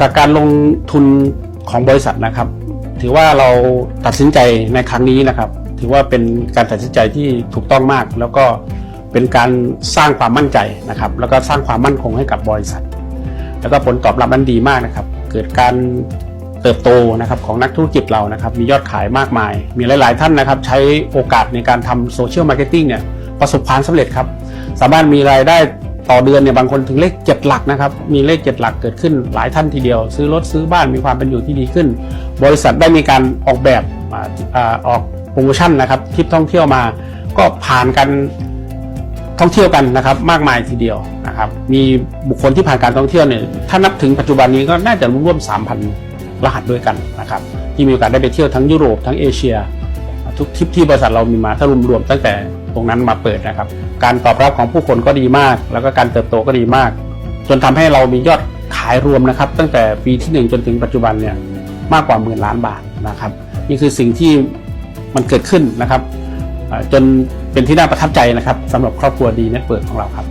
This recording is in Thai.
จากการลงทุนของบริษัทนะครับ ถือว่าเราตัดสินใจในครั้งนี้นะครับ ถือว่าเป็นการตัดสินใจที่ถูกต้องมาก แล้วก็เป็นการสร้างความมั่นใจนะครับ แล้วก็สร้างความมั่นคงให้กับบริษัท แล้วก็ผลตอบรับนั้นดีมากนะครับ เกิดการเติบโตนะครับของนักธุรกิจเรานะครับมียอดขายมากมาย มีหลาย ๆ ท่านนะครับ ใช้โอกาสในการทำโซเชียลมาร์เก็ตติ้งเนี่ยประสบความสำเร็จครับ สามารถมีรายได้ ต่อเดือนเนี่ยบางคนถึงเลขเจ็ดหลักนะครับมีเลขเจ็ดหลักเกิดขึ้นหลายท่านทีเดียว ซื้อรถซื้อบ้านมีความเป็นอยู่ที่ดีขึ้น บริษัทได้มีการออกแบบอ่าอ่าออกโปรโมชั่นนะครับทริปท่องเที่ยวมาก็ผ่านกันท่องเที่ยวกันนะครับมากมายทีเดียวนะครับมีบุคคลที่ผ่านการท่องเที่ยวเนี่ยถ้านับถึงปัจจุบันนี้ก็น่าจะร่วม 3,000 รหัสด้วยกันนะครับที่มีโอกาสได้ไปเที่ยวทั้งยุโรปทั้งเอเชีย ทุกทริปที่บริษัทเรามีมาถ้ารวมๆตั้งแต่ ตรงนั้นมาเปิดนะครับ การตอบรับของผู้คนก็ดีมาก แล้วก็การเติบโตก็ดีมาก จนทำให้เรามียอดขายรวมนะครับ ตั้งแต่ปีที่ 1 จนถึงปัจจุบันเนี่ยมากกว่าหมื่นล้านบาทนะครับ นี่คือสิ่งที่มันเกิดขึ้นนะครับ จนเป็นที่น่าประทับใจนะครับสำหรับครอบครัวดีเน็ตเปิดของเราครับ